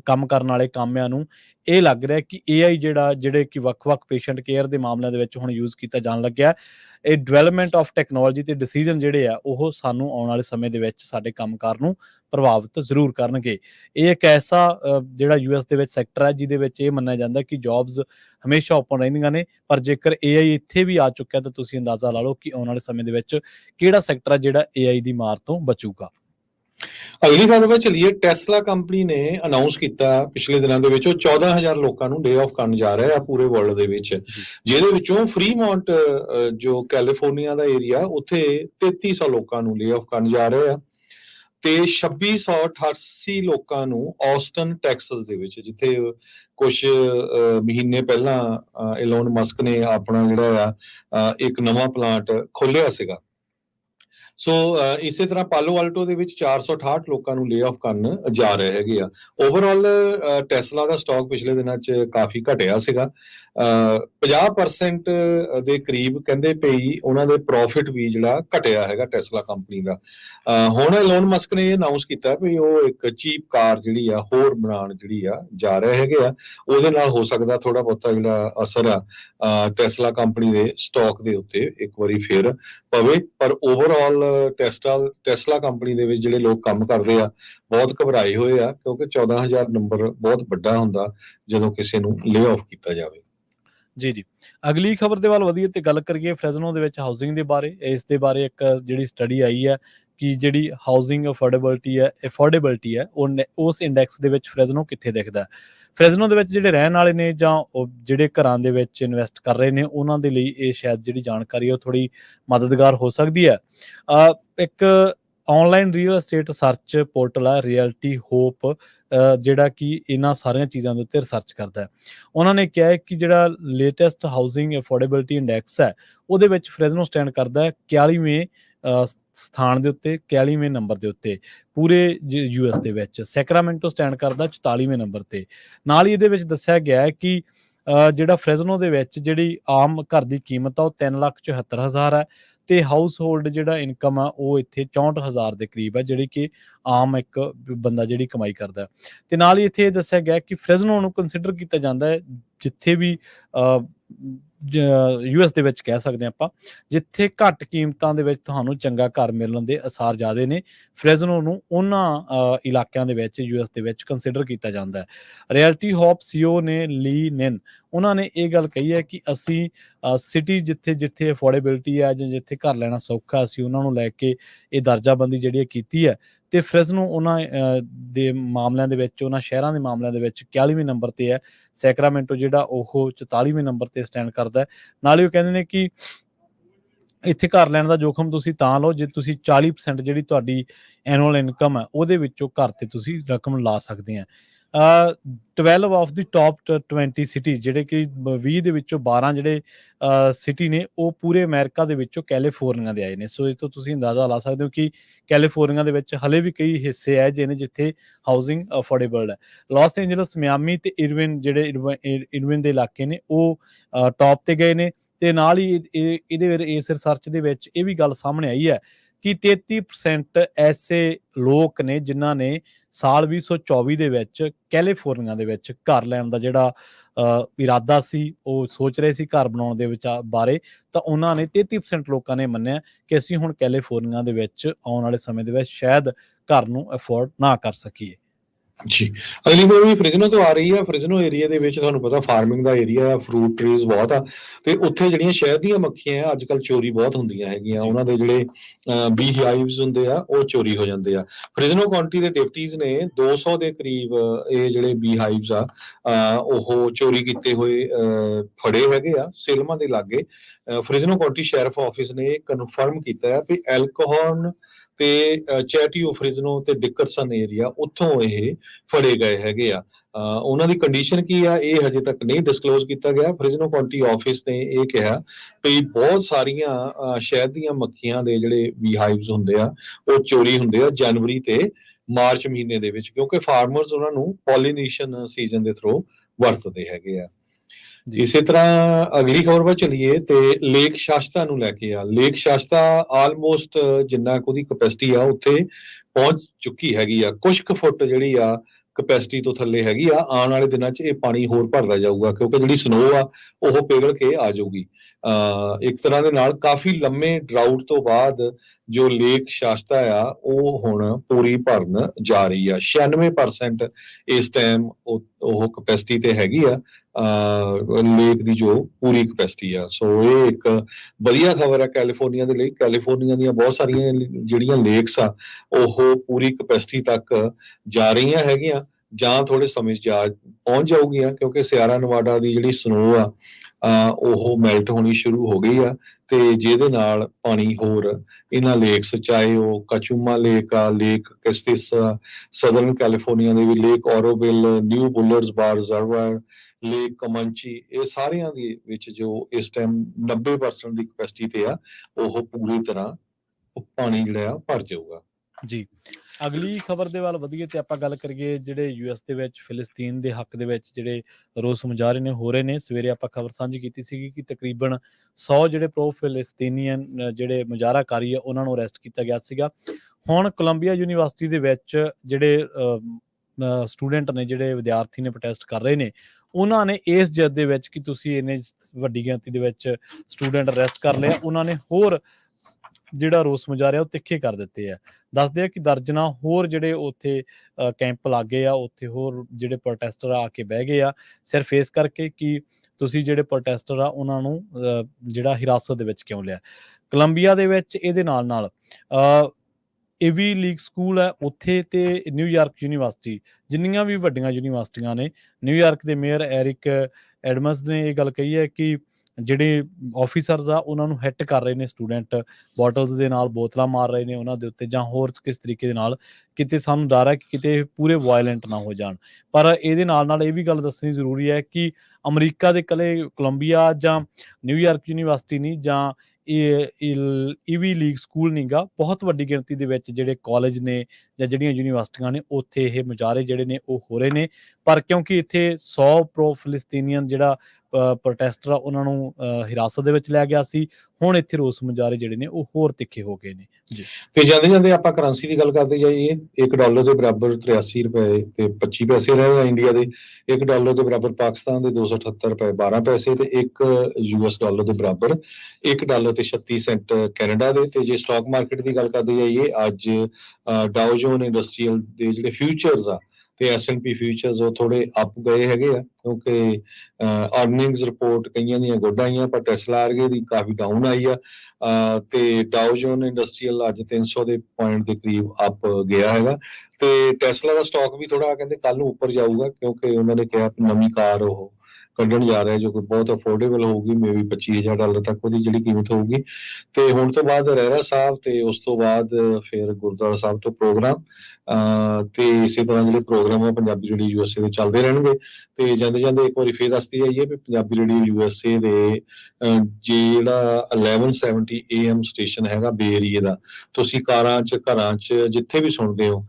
ਕੰਮ ਕਰਨ ਵਾਲੇ ਕਾਮਿਆਂ ਨੂੰ ਇਹ ਲੱਗ ਰਿਹਾ ਕਿ AI ਜਿਹੜਾ ਜਿਹੜੇ ਕਿ ਵੱਖ-ਵੱਖ ਪੇਸ਼ੈਂਟ ਕੇਅਰ ਦੇ ਮਾਮਲਿਆਂ ਦੇ ਵਿੱਚ ਹੁਣ ਯੂਜ਼ ਕੀਤਾ ਜਾਣ ਲੱਗਿਆ ਇਹ ਡਿਵੈਲਪਮੈਂਟ ਆਫ ਟੈਕਨੋਲੋਜੀ ਤੇ ਡਿਸੀਜਨ ਜਿਹੜੇ ਆ ਉਹ ਸਾਨੂੰ ਆਉਣ ਵਾਲੇ ਸਮੇਂ ਦੇ ਵਿੱਚ ਸਾਡੇ ਕੰਮਕਾਰ ਨੂੰ ਪ੍ਰਭਾਵਿਤ ਜ਼ਰੂਰ ਕਰਨਗੇ। ਇਹ ਇੱਕ ਐਸਾ ਅ, ਜਿਹੜਾ ਯੂਐਸ ਦੇ ਵਿੱਚ ਸੈਕਟਰ ਹੈ ਜਿਹਦੇ ਵਿੱਚ ਇਹ ਮੰਨਿਆ ਜਾਂਦਾ ਕਿ ਜੌਬਸ ਹਮੇਸ਼ਾ ਓਪਨ ਰਹਿੰਦੀਆਂ ਨੇ ਪਰ ਜੇਕਰ AI ਇੱਥੇ ਵੀ ਆ ਚੁੱਕਿਆ ਤਾਂ ਤੁਸੀਂ ਅੰਦਾਜ਼ਾ ਲਾ ਲਓ ਕਿ ਆਉਣ ਵਾਲੇ ਸਮੇਂ ਦੇ ਵਿੱਚ ਕਿਹੜਾ ਸੈਕਟਰ ਹੈ ਜਿਹੜਾ AI ਦੀ ਮਾਰ ਤੋਂ ਬਚੂਗਾ।
ਅਗਲੀ ਖਬਰ ਵਿੱਚ ਚਲੀਏ ਟੈਸਲਾ ਕੰਪਨੀ ਨੇ ਅਨਾਉਂਸ ਕੀਤਾ ਪਿਛਲੇ ਦਿਨਾਂ ਦੇ ਵਿੱਚ ਉਹ 14000 ਲੋਕਾਂ ਨੂੰ ਡੇ ਆਫ ਕਰਨ ਜਾ ਰਿਹਾ ਆ ਪੂਰੇ ਵਰਲਡ ਦੇ ਵਿੱਚ। ਜਿਹਦੇ ਵਿੱਚੋਂ ਫਰੀਮੌਂਟ ਜੋ ਕੈਲੀਫੋਰਨੀਆ ਦਾ ਏਰੀਆ ਉੱਥੇ 3300 ਲੋਕਾਂ ਨੂੰ ਲੇ ਆਫ ਕਰਨ ਜਾ ਰਹੇ ਆ ਤੇ 2688 ਲੋਕਾਂ ਨੂੰ ਆਸਟਨ ਟੈਕਸਸ ਦੇ ਵਿੱਚ ਜਿੱਥੇ ਕੁਝ ਮਹੀਨੇ ਪਹਿਲਾਂ ਇਲੋਨ ਮਸਕ ਨੇ ਆਪਣਾ ਜਿਹੜਾ ਆ ਇੱਕ ਨਵਾਂ ਪਲਾਂਟ ਖੋਲ੍ਹਿਆ ਸੀਗਾ। ਸੋ ਇਸੇ ਤਰ੍ਹਾਂ ਪਾਲੋ ਆਲਟੋ ਦੇ ਵਿੱਚ 468 ਲੋਕਾਂ ਨੂੰ ਲੇ ਆਫ ਕਰਨ ਜਾ ਰਹੇ ਹੈਗੇ ਆ। ਓਵਰਆਲ ਟੈਸਲਾ ਦਾ ਸਟਾਕ ਪਿਛਲੇ ਦਿਨਾਂ 'ਚ ਕਾਫੀ ਘਟਿਆ ਸੀਗਾ। ਅ, 50% ਦੇ ਕਰੀਬ ਕਹਿੰਦੇ ਪਈ ਉਹਨਾਂ ਦੇ ਪ੍ਰੋਫਿਟ ਵੀ ਜਿਹੜਾ ਘਟਿਆ ਹੈਗਾ ਟੈਸਲਾ ਕੰਪਨੀ ਦਾ। ਹੁਣ ਐਲਨ ਮਸਕ ਨੇ ਇਹ ਅਨਾਉਂਸ ਕੀਤਾ ਵੀ ਉਹ ਇੱਕ ਚੀਪ ਕਾਰ ਜਿਹੜੀ ਆ ਹੋਰ ਬਣਾਉਣ ਜਿਹੜੀ ਆ ਜਾ ਰਹੇ ਹੈਗੇ ਆ। ਉਹਦੇ ਨਾਲ ਹੋ ਸਕਦਾ ਥੋੜਾ ਬਹੁਤਾ ਜਿਹੜਾ ਅਸਰ ਆ ਟੈਸਲਾ ਕੰਪਨੀ ਦੇ ਸਟਾਕ ਦੇ ਉੱਤੇ ਇੱਕ ਵਾਰੀ ਫੇਰ ਪਵੇ। ਪਰ ਓਵਰਆਲ ਟੈਸਲਾ ਟੈਸਲਾ ਕੰਪਨੀ ਦੇ ਵਿੱਚ ਜਿਹੜੇ ਲੋਕ ਕੰਮ ਕਰਦੇ ਆ, ਬਹੁਤ ਘਬਰਾਏ ਹੋਏ ਆ ਕਿਉਂਕਿ 14000 ਨੰਬਰ ਬਹੁਤ ਵੱਡਾ ਹੁੰਦਾ ਜਦੋਂ ਕਿਸੇ ਨੂੰ ਲੇ ਆਫ ਕੀਤਾ ਜਾਵੇ।
ਜੀ ਜੀ। ਅਗਲੀ ਖਬਰ ਦੇ ਵੱਲ ਵਧੀਏ ਤੇ ਗੱਲ ਕਰੀਏ ਫ੍ਰੈਜ਼ਨੋ ਦੇ ਵਿੱਚ ਹਾਊਸਿੰਗ ਦੇ ਬਾਰੇ। ਇਸ ਦੇ ਬਾਰੇ ਇੱਕ ਜਿਹੜੀ ਸਟੱਡੀ ਆਈ ਹੈ ਕਿ ਜਿਹੜੀ ਹਾਊਸਿੰਗ ਅਫੋਰਡੇਬਿਲਟੀ ਹੈ ਅਫੋਰਡੇਬਿਲਟੀ ਹੈ, ਉਹ ਉਸ ਇੰਡੈਕਸ ਦੇ ਵਿੱਚ ਫ੍ਰੈਜ਼ਨੋ ਕਿੱਥੇ ਦਿਖਦਾ ਹੈ? ਫ੍ਰੈਜ਼ਨੋ ਦੇ ਵਿੱਚ ਜਿਹੜੇ ਰਹਿਣ ਵਾਲੇ ਨੇ ਜਾਂ ਉਹ ਜਿਹੜੇ ਘਰਾਂ ਦੇ ਵਿੱਚ ਇਨਵੈਸਟ ਕਰ ਰਹੇ ਨੇ, ਉਹਨਾਂ ਦੇ ਲਈ ਇਹ ਸ਼ਾਇਦ ਜਿਹੜੀ ਜਾਣਕਾਰੀ ਉਹ ਥੋੜੀ ਮਦਦਗਾਰ ਹੋ ਸਕਦੀ ਹੈ। ਇੱਕ online real estate search portal ਹੈ ਰਿਐਲਿਟੀ ਹੋਪ ਜਿਹੜਾ ਕਿ ਇਹਨਾਂ ਸਾਰੀਆਂ ਚੀਜ਼ਾਂ ਦੇ ਉੱਤੇ ਰਿਸਰਚ ਕਰਦਾ ਹੈ। ਉਹਨਾਂ ਨੇ ਕਿਹਾ ਹੈ ਕਿ ਜਿਹੜਾ ਲੇਟੈਸਟ ਹਾਊਸਿੰਗ ਅਫੋਰਡੇਬਿਲਟੀ ਇੰਡੈਕਸ ਹੈ, ਉਹਦੇ ਵਿੱਚ ਫ੍ਰੈਜ਼ਨੋ ਸਟੈਂਡ ਕਰਦਾ ਹੈ 41ਵੇਂ ਸਥਾਨ ਦੇ ਉੱਤੇ 41ਵੇਂ ਨੰਬਰ ਦੇ ਉੱਤੇ, ਪੂਰੇ ਯੂਐਸ ਦੇ ਵਿੱਚ। ਸੈਕਰਾਮੈਂਟੋ ਸਟੈਂਡ ਕਰਦਾ 44ਵੇਂ ਨੰਬਰ ਤੇ। ਨਾਲ ਹੀ ਇਹਦੇ ਵਿੱਚ ਦੱਸਿਆ ਗਿਆ ਹੈ ਕਿ ਜਿਹੜਾ ਫ੍ਰੈਜ਼ਨੋ ਦੇ ਵਿੱਚ ਜਿਹੜੀ ਆਮ ਘਰ ਦੀ ਕੀਮਤ ਆ, ਉਹ 374000 ਹੈ। ਤੇ ਹਾਊਸ ਹੋਲਡ ਜਿਹੜਾ ਇਨਕਮ ਆ ਉਹ ਇੱਥੇ 64000 ਦੇ ਕਰੀਬ ਹੈ ਜਿਹੜੀ ਕਿ ਆਮ ਇੱਕ ਬੰਦਾ ਜਿਹੜੀ ਕਮਾਈ ਕਰਦਾ ਤੇ ਨਾਲ ਹੀ ਇੱਥੇ ਇਹ ਦੱਸਿਆ ਗਿਆ ਕਿ ਫ੍ਰੈਜ਼ਨੋ ਨੂੰ ਕੰਸੀਡਰ ਕੀਤਾ ਜਾਂਦਾ ਹੈ ਜਿੱਥੇ ਵੀ ਯੂਐਸ ਦੇ ਵਿੱਚ ਕਹਿ ਸਕਦੇ ਹਾਂ ਆਪਾਂ ਜਿੱਥੇ ਘੱਟ ਕੀਮਤਾਂ ਦੇ ਵਿੱਚ ਤੁਹਾਨੂੰ ਚੰਗਾ ਘਰ ਮਿਲਣ ਦੇ ਅਸਾਰ ਜ਼ਿਆਦੇ ਨੇ ਫ੍ਰੈਜ਼ਨੋ ਨੂੰ ਉਹਨਾਂ ਅ, ਇਲਾਕਿਆਂ ਦੇ ਵਿੱਚ ਯੂਐਸ ਦੇ ਵਿੱਚ ਕੰਸੀਡਰ ਕੀਤਾ ਜਾਂਦਾ ਹੈ। ਰਿਐਲਿਟੀ ਹੌਪ ਸੀਓ ਨੇ ਲੀ ਨੈਨ ਉਹਨਾਂ ਨੇ ਇਹ ਗੱਲ ਕਹੀ ਹੈ ਕਿ ਅਸੀਂ ਸਿਟੀ ਜਿੱਥੇ ਜਿੱਥੇ ਅਫੋਰਡੇਬਿਲਟੀ ਹੈ ਜਾਂ ਜਿੱਥੇ ਘਰ ਲੈਣਾ ਸੌਖਾ ਅਸੀਂ ਉਹਨਾਂ ਨੂੰ ਲੈ ਕੇ ਇਹ ਦਰਜਾਬੰਦੀ ਜਿਹੜੀ ਕੀਤੀ ਹੈ ਤੇ ਫ੍ਰੈਜ਼ਨੋ ਉਹਨਾਂ ਦੇ ਮਾਮਲਿਆਂ ਦੇ ਵਿੱਚ, ਉਹਨਾਂ ਸ਼ਹਿਰਾਂ ਦੇ ਮਾਮਲਿਆਂ ਦੇ ਵਿੱਚ 41ਵੇਂ ਨੰਬਰ ਤੇ ਹੈ, ਸੈਕਰਾਮੈਂਟੋ ਜਿਹੜਾ ਉਹ 44ਵੇਂ ਨੰਬਰ ਤੇ ਸਟੈਂਡ ਕਰਦਾ ਹੈ। ਨਾਲ ਹੀ ਉਹ ਕਹਿੰਦੇ ਨੇ ਕਿ ਇੱਥੇ ਘਰ ਲੈਣ ਦਾ ਜੋਖਮ ਤੁਸੀਂ ਤਾਂ ਲਓ ਜੇ ਤੁਸੀਂ 40% ਜਿਹੜੀ ਤੁਹਾਡੀ ਐਨੂਅਲ ਇਨਕਮ ਹੈ, ਉਹਦੇ ਵਿੱਚੋਂ ਘਰ ਤੇ ਤੁਸੀਂ ਰਕਮ ਲਾ ਸਕਦੇ ਆ 12 ਆਫ ਦੀ ਟਾਪ 20 ਸਿਟੀਜ਼ ਜਿਹੜੇ ਕਿ 20 ਦੇ ਵਿੱਚੋਂ 12 ਜਿਹੜੇ ਸਿਟੀ ਨੇ, ਉਹ ਪੂਰੇ ਅਮਰੀਕਾ ਦੇ ਵਿੱਚੋਂ ਕੈਲੀਫੋਰਨੀਆ ਦੇ ਆਏ ਨੇ। ਸੋ ਇਹ ਤੋਂ ਤੁਸੀਂ ਅੰਦਾਜ਼ਾ ਲਾ ਸਕਦੇ ਹੋ ਕਿ ਕੈਲੀਫੋਰਨੀਆ ਦੇ ਵਿੱਚ ਹਲੇ ਵੀ ਕਈ ਹਿੱਸੇ ਹੈ ਜਿਹਨੇ ਜਿੱਥੇ ਹਾਊਸਿੰਗ ਅਫੋਰਡੇਬਲ ਹੈ। ਲਾਸ ਐਂਜਲਸ ਮਿਆਮੀ ਤੇ ਇਰਵਿਨ ਜਿਹੜੇ ਇਰਵਿਨ ਦੇ ਇਲਾਕੇ ਨੇ, ਉਹ ਟੌਪ ਤੇ ਗਏ ਨੇ ਤੇ ਨਾਲ ਹੀ ਇਹਦੇ ਵਿੱਚ, ਇਸ ਰਿਸਰਚ ਦੇ ਵਿੱਚ ਇਹ ਵੀ ਗੱਲ ਸਾਹਮਣੇ ਆਈ ਹੈ ਕਿ 33% ਐਸੇ ਲੋਕ ਨੇ ਜਿਨ੍ਹਾਂ ਨੇ ਸਾਲ 2024 ਦੇ ਵਿੱਚ ਕੈਲੀਫੋਰਨੀਆ ਦੇ ਵਿੱਚ ਘਰ ਲੈਣ ਦਾ ਜਿਹੜਾ ਅ, ਇਰਾਦਾ ਸੀ ਉਹ ਸੋਚ ਰਹੇ ਸੀ ਘਰ ਬਣਾਉਣ ਦੇ ਵਿੱਚ ਬਾਰੇ ਤਾਂ ਉਹਨਾਂ ਨੇ 33% ਲੋਕਾਂ ਨੇ ਮੰਨਿਆ ਕਿ ਅਸੀਂ ਹੁਣ ਕੈਲੀਫੋਰਨੀਆ ਦੇ ਵਿੱਚ ਆਉਣ ਵਾਲੇ ਸਮੇਂ ਦੇ ਵਿੱਚ ਸ਼ਾਇਦ ਘਰ ਨੂੰ ਅਫੋਰਡ ਨਾ ਕਰ ਸਕੀਏ।
ਜੀ। ਅਗਲੀ ਖਬਰ ਵੀ ਫ੍ਰਿਜਨੋ ਤੋਂ ਆ ਰਹੀ ਹੈ ਫ੍ਰਿਜਨੋ ਏਰੀਆ ਦੇ ਵਿੱਚ ਤੁਹਾਨੂੰ ਪਤਾ ਫਾਰਮਿੰਗ ਦਾ ਏਰੀਆ ਹੈ ਫਰੂਟ ਟਰੀਜ਼ ਬਹੁਤ ਆ। ਤੇ ਉੱਥੇ ਜਿਹੜੀਆਂ ਸ਼ਹਿਦ ਦੀਆਂ ਮੱਖੀਆਂ ਆ ਅੱਜ ਕੱਲ ਚੋਰੀ ਬਹੁਤ ਹੁੰਦੀਆਂ ਹੈਗੀਆਂ। ਉਹਨਾਂ ਦੇ ਜਿਹੜੇ ਬੀ ਹਾਈਵਸ ਹੁੰਦੇ ਆ ਉਹ ਚੋਰੀ ਹੋ ਜਾਂਦੇ ਆ। ਫ੍ਰਿਜਨੋ ਕਾਉਂਟੀ ਦੇ ਡਿਪਟੀਜ਼ ਨੇ 200 ਦੇ ਕਰੀਬ ਇਹ ਜਿਹੜੇ ਬੀ ਹਾਈਵਸ ਆ ਉਹ ਚੋਰੀ ਕੀਤੇ ਹੋਏ ਫੜੇ ਹੈਗੇ ਆ ਸਿਲਮਾ ਦੇ ਲਾਗੇ। ਫ੍ਰਿਜਨੋ ਕਾਉਂਟੀ ਸ਼ੈਰਿਫ ਆਫਿਸ ਨੇ ਕਨਫਰਮ ਕੀਤਾ ਹੈ ਕਿ ਐਲਕੋਹਲ ਤੇ ਅਹ, ਚੈਟੀਓ ਤੇ ਡਿਕਰਸਨ ਏਰੀਆ ਉੱਥੋਂ ਇਹ ਫੜੇ ਗਏ ਹੈਗੇ ਆ। ਉਹਨਾਂ ਦੀ ਕੰਡੀਸ਼ਨ ਕੀ ਆ? ਇਹ ਹਜੇ ਤੱਕ ਨਹੀਂ ਡਿਸਕਲੋਜ਼ ਕੀਤਾ ਗਿਆ। ਫਰਿਜਨੋ ਕਾਉਂਟੀ ਆਫਿਸ ਨੇ ਇਹ ਕਿਹਾ ਵੀ ਬਹੁਤ ਸਾਰੀਆਂ ਸ਼ਹਿਦ ਦੀਆਂ ਮੱਖੀਆਂ ਦੇ ਜਿਹੜੇ ਵੀ ਹਾਈਵਸ ਹੁੰਦੇ ਆ ਉਹ ਚੋਰੀ ਹੁੰਦੇ ਆ ਜਨਵਰੀ ਤੇ ਮਾਰਚ ਮਹੀਨੇ ਦੇ ਵਿੱਚ ਕਿਉਂਕਿ ਫਾਰਮਰਸ ਉਹਨਾਂ ਨੂੰ ਪੋਲੀਨੇਸ਼ਨ ਸੀਜ਼ਨ ਦੇ ਥਰੂ ਵਰਤਦੇ ਹੈਗੇ ਆ। ਇਸੇ ਤਰ੍ਹਾਂ ਅਗਲੀ ਖਬਰ ਵੱਲ ਚਲੀਏ ਤੇ ਲੇਕ ਸ਼ਾਸਤਾ ਨੂੰ ਲੈ ਕੇ ਆ। ਲੇਕ ਸ਼ਾਸਤਾ ਆਲਮੋਸਟ ਜਿੰਨਾ ਕੁ ਉਹਦੀ ਕਪੈਸਿਟੀ ਆ, ਉੱਥੇ ਪਹੁੰਚ ਚੁੱਕੀ ਹੈਗੀ ਆ। ਕੁਝ ਕੁ ਫੁੱਟ ਜਿਹੜੀ ਆ ਕਪੈਸਿਟੀ ਤੋਂ ਥੱਲੇ ਹੈਗੀ ਆ। ਆਉਣ ਵਾਲੇ ਦਿਨਾਂ 'ਚ ਇਹ ਪਾਣੀ ਹੋਰ ਭਰਦਾ ਜਾਊਗਾ, ਕਿਉਂਕਿ ਜਿਹੜੀ ਸਨੋ ਆ, ਉਹ ਪਿਘਲ ਕੇ ਆ ਜਾਊਗੀ। ਇੱਕ ਤਰ੍ਹਾਂ ਦੇ ਨਾਲ ਕਾਫੀ ਲੰਮੇ ਡਰਾਊਟ ਤੋਂ ਬਾਅਦ ਜੋ ਲੇਕ ਸ਼ਾਸਤਾ ਆ, ਉਹ ਹੁਣ ਪੂਰੀ ਭਰਨ ਜਾ ਰਹੀ ਆ। 96% ਇਸ ਟਾਈਮ ਉਹ ਕਪੈਸਿਟੀ ਤੇ ਹੈਗੀ ਆ ਲੇਕ ਦੀ ਜੋ ਪੂਰੀ ਕਪੈਸਿਟੀ ਆ। ਸੋ ਇਹ ਇੱਕ ਵਧੀਆ ਖਬਰ ਆ ਕੈਲੀਫੋਰਨੀਆ ਦੇ ਲਈ। ਕੈਲੀਫੋਰਨੀਆ ਦੀਆਂ ਬਹੁਤ ਸਾਰੀਆਂ ਜਿਹੜੀਆਂ ਲੇਕਸ ਆ, ਉਹ ਪੂਰੀ ਕਪੈਸਿਟੀ ਤੱਕ ਜਾ ਰਹੀਆਂ ਹੈਗੀਆਂ। ਜਾਂ ਥੋੜੇ ਸਮੇਂ ਜਾ ਪਹੁੰਚ ਜਾਊਗੀਆਂ, ਕਿਉਂਕਿ ਸਿਆਰਾ ਨਵਾਡਾ ਦੀ ਜਿਹੜੀ ਸਨੋ ਆ ਉਹ ਮੈਲਟ ਹੋਣੀ ਸ਼ੁਰੂ ਹੋ ਗਈ ਆ ਤੇ ਜਿਹਦੇ ਨਾਲ ਪਾਣੀ ਹੋਰ ਇਹਨਾਂ ਲੇਕਸ ਚਾਹੇ ਉਹ ਕਚੂਮਾ ਲੇਕ ਆ ਲੇਕ ਕੈਸਟਿਸ ਸਦਰਨ ਕੈਲੀਫੋਰਨੀਆ ਦੇ ਵੀ lake Oroville New Bullards Bar reservoir lake Comanche ਇਹ ਸਾਰਿਆਂ ਦੇ ਵਿੱਚ ਜੋ ਇਸ ਟਾਈਮ 90% ਦੀ ਕਪੈਸਿਟੀ ਤੇ ਆ, ਉਹ ਪੂਰੀ ਤਰ੍ਹਾਂ ਪਾਣੀ ਜਿਹੜਾ ਆ ਭਰ ਜਾਊਗਾ।
ਜੀ। ਅਗਲੀ ਖਬਰ ਦੇ ਵੱਲ ਵਧੀਏ ਤੇ ਆਪਾਂ ਗੱਲ ਕਰੀਏ ਜਿਹੜੇ ਯੂਐਸ ਦੇ ਵਿੱਚ, ਫਿਲਿਸਤੀਨ ਦੇ ਹੱਕ ਦੇ ਵਿੱਚ ਜਿਹੜੇ ਰੋਸ ਮੁਜ਼ਾਹਰੇ ਨੇ, ਹੋ ਰਹੇ ਨੇ। ਸਵੇਰੇ ਆਪਾਂ ਖਬਰ ਸਾਂਝੀ ਕੀਤੀ ਸੀਗੀ ਕਿ ਤਕਰੀਬਨ 100 ਜਿਹੜੇ ਪ੍ਰੋ ਫਿਲਿਸਤੀਨੀਅਨ ਜਿਹੜੇ ਮੁਜ਼ਾਹਰਾਕਾਰੀ ਆ, ਉਹਨਾਂ ਨੂੰ ਅਰੈਸਟ ਕੀਤਾ ਗਿਆ ਸੀਗਾ। ਹੁਣ ਕੋਲੰਬੀਆ ਯੂਨੀਵਰਸਿਟੀ ਦੇ ਵਿੱਚ ਜਿਹੜੇ ਸਟੂਡੈਂਟ ਨੇ, ਜਿਹੜੇ ਵਿਦਿਆਰਥੀ ਨੇ ਪ੍ਰੋਟੈਸਟ ਕਰ ਰਹੇ ਨੇ, ਉਹਨਾਂ ਨੇ ਇਸ ਜਿੱਦ ਦੇ ਵਿੱਚ ਕਿ ਤੁਸੀਂ ਇੰਨੇ ਵੱਡੀ ਗਿਣਤੀ ਦੇ ਵਿੱਚ ਸਟੂਡੈਂਟ ਅਰੈਸਟ ਕਰ ਲਿਆ। ਉਹਨਾਂ ਨੇ ਹੋਰ ਜਿਹੜਾ ਰੋਸ ਮੁਜ਼ਾਹਰਾ ਉਹ ਤਿੱਖੇ ਕਰ ਦਿੱਤੇ ਆ। ਦੱਸਦੇ ਆ ਕਿ ਦਰਜਨਾ ਹੋਰ ਜਿਹੜੇ ਉੱਥੇ ਅ, ਕੈਂਪ ਲੱਗੇ ਆ ਉੱਥੇ ਹੋਰ ਜਿਹੜੇ ਪ੍ਰੋਟੈਸਟਰ ਆ ਕੇ ਬਹਿ ਗਏ ਆ। ਸਿਰਫ ਇਸ ਕਰਕੇ ਕਿ ਤੁਸੀਂ ਜਿਹੜੇ ਪ੍ਰੋਟੈਸਟਰ ਆ ਉਹਨਾਂ ਨੂੰ ਜਿਹੜਾ ਹਿਰਾਸਤ ਦੇ ਵਿੱਚ ਕਿਉਂ ਲਿਆ? ਕੋਲੰਬੀਆ ਦੇ ਵਿੱਚ ਇਹਦੇ ਨਾਲ ਨਾਲ ਏਵੀ ਲੀਗ ਸਕੂਲ ਹੈ। ਉੱਥੇ ਤੇ ਨਿਊਯਾਰਕ ਯੂਨੀਵਰਸਿਟੀ ਜਿੰਨੀਆਂ ਵੀ ਵੱਡੀਆਂ ਯੂਨੀਵਰਸਿਟੀਆਂ ਨੇ ਨਿਊਯਾਰਕ ਦੇ ਮੇਅਰ ਐਰਿਕ ਐਡਮਸ ਨੇ ਇਹ ਗੱਲ ਕਹੀ ਹੈ ਕਿ ਜਿਹੜੇ ਆਫੀਸਰਸ ਆ, ਉਹਨਾਂ ਨੂੰ ਹਿੱਟ ਕਰ ਰਹੇ ਨੇ ਸਟੂਡੈਂਟ ਬੋਟਲਸ ਦੇ ਨਾਲ ਬੋਤਲਾਂ ਮਾਰ ਰਹੇ ਨੇ ਉਹਨਾਂ ਦੇ ਉੱਤੇ ਜਾਂ ਹੋਰ ਕਿਸ ਤਰੀਕੇ ਦੇ ਨਾਲ, ਕਿਤੇ ਸਾਨੂੰ ਡਰ ਹੈ ਕਿ ਕਿਤੇ ਪੂਰੇ ਵਾਇਲੈਂਟ ਨਾ ਹੋ ਜਾਣ। ਪਰ ਇਹਦੇ ਨਾਲ ਨਾਲ ਇਹ ਵੀ ਗੱਲ ਦੱਸਣੀ ਜ਼ਰੂਰੀ ਹੈ ਕਿ ਅਮਰੀਕਾ ਦੇ ਕਲੇ ਕੋਲੰਬੀਆ ਜਾਂ ਨਿਊਯਾਰਕ ਯੂਨੀਵਰਸਿਟੀ ਨਹੀਂ ਜਾਂ ਇਹ ਈਵੀ ਲੀਗ ਸਕੂਲ ਨਹੀਂਗਾ ਬਹੁਤ ਵੱਡੀ ਗਿਣਤੀ ਦੇ ਵਿੱਚ ਜਿਹੜੇ ਕਾਲਜ ਨੇ ਜਾਂ ਜਿਹੜੀਆਂ ਯੂਨੀਵਰਸਿਟੀਆਂ ਨੇ, ਉੱਥੇ ਇਹ ਮੁਜ਼ਾਹਰੇ ਜਿਹੜੇ ਨੇ, ਉਹ ਹੋ ਰਹੇ ਨੇ। ਪਰ ਕਿਉਂਕਿ ਇੱਥੇ 100 ਪ੍ਰੋ ਫਿਲਿਸਤੀਨੀਅਨ ਜਿਹੜਾ ਪ੍ਰੋਟੈਸਟਰ ਆ, ਉਹਨਾਂ ਨੂੰ ਹਿਰਾਸਤ ਦੇ ਵਿੱਚ ਲਿਆ ਗਿਆ ਸੀ। ਹੁਣ ਇੱਥੇ ਰੋਸ ਮੁਜ਼ਾਹਰੇ ਜਿਹੜੇ ਨੇ, ਉਹ ਹੋਰ ਤਿੱਖੇ ਹੋ ਗਏ ਨੇ।
ਤੇ ਜਾਂਦੇ ਜਾਂਦੇ ਆਪਾਂ ਕਰੰਸੀ ਦੀ ਗੱਲ ਕਰਦੇ ਜਾਈਏ 1 ਡਾਲਰ ਦੇ ਬਰਾਬਰ 83 ਰੁਪਏ ਤੇ 25 ਪੈਸੇ ਰਹੇ ਆ ਇੰਡੀਆ ਦੇ। 1 ਡਾਲਰ ਦੇ ਬਰਾਬਰ ਪਾਕਿਸਤਾਨ ਦੇ 278 ਰੁਪਏ 12 ਪੈਸੇ ਤੇ 1 ਯੂਐਸ ਡਾਲਰ ਦੇ ਬਰਾਬਰ 1 ਡਾਲਰ ਤੇ 36 ਸੈਂਟ ਕੈਨੇਡਾ ਦੇ। ਤੇ ਜੇ ਸਟਾਕ ਮਾਰਕੀਟ ਦੀ ਗੱਲ ਕਰਦੇ ਜਾਈਏ, ਅੱਜ ਡਾਓ ਜੋਨ ਇੰਡਸਟਰੀਅਲ ਦੇ ਜਿਹੜੇ ਫਿਊਚਰਸ ਆ ਤੇ ਐਸਐਨਪੀ ਫਿਊਚਰਸ ਉਹ ਥੋੜੇ ਅਪ ਗਏ ਹੈਗੇ ਆ, ਕਿਉਂਕਿ ਅਰਨਿੰਗਸ ਰਿਪੋਰਟ ਕਈਆਂ ਦੀਆਂ ਗੁੱਡ ਆਈਆਂ, ਪਰ ਟੈਸਲਾ ਵਰਗੇ ਦੀ ਕਾਫੀ ਡਾਊਨ ਆਈ ਆ। ਤੇ ਡਾਓ ਜੋਨ ਇੰਡਸਟਰੀਅਲ ਅੱਜ 300 ਦੇ ਪੁਆਇੰਟ ਦੇ ਕਰੀਬ ਅਪ ਗਿਆ ਹੈਗਾ। ਤੇ ਟੈਸਲਾ ਦਾ ਸਟਾਕ ਵੀ ਥੋੜਾ ਕਹਿੰਦੇ ਕੱਲ ਨੂੰ ਉੱਪਰ ਜਾਊਗਾ, ਕਿਉਂਕਿ ਉਹਨਾਂ ਨੇ ਕਿਹਾ ਨਵੀਂ ਕਾਰ ਉਹ ਕੱਢਣ ਜਾ ਰਿਹਾ, ਜੋ ਕਿ ਬਹੁਤ ਅਫੋਰਡੇਬਲ ਹੋਊਗੀ ਮੇਬੀ 25000 ਡਾਲਰ ਤੱਕ ਉਹਦੀ ਜਿਹੜੀ ਕੀਮਤ ਹੋਊਗੀ। ਤੇ ਹੁਣ ਤੋਂ ਬਾਅਦ ਰਹਿਰਾ ਸਾਹਿਬ ਤੇ ਉਸ ਤੋਂ ਬਾਅਦ ਫਿਰ ਗੁਰਦੁਆਰਾ ਸਾਹਿਬ ਤੋਂ ਪ੍ਰੋਗਰਾਮ, ਅਹ ਤੇ ਇਸੇ ਤਰ੍ਹਾਂ ਜਿਹੜੇ ਪ੍ਰੋਗਰਾਮ ਆ, ਪੰਜਾਬੀ ਰੇਡੀਓ ਯੂਐਸਏ ਦੇ ਚੱਲਦੇ ਰਹਿਣਗੇ। ਤੇ ਜਾਂਦੇ ਜਾਂਦੇ ਇੱਕ ਵਾਰੀ ਫੇਰ ਦੱਸਦੀ ਜਾਈਏ ਵੀ ਪੰਜਾਬੀ ਰੇਡੀਓ ਯੂਐਸਏ ਦੇ, ਅਹ ਜਿਹੜਾ 1170 AM ਸਟੇਸ਼ਨ ਹੈਗਾ ਬੇ ਏਰੀਏ ਦਾ। ਤੁਸੀਂ ਕਾਰਾਂ 'ਚ, ਘਰਾਂ 'ਚ ਜਿੱਥੇ ਵੀ ਸੁਣਦੇ ਹੋ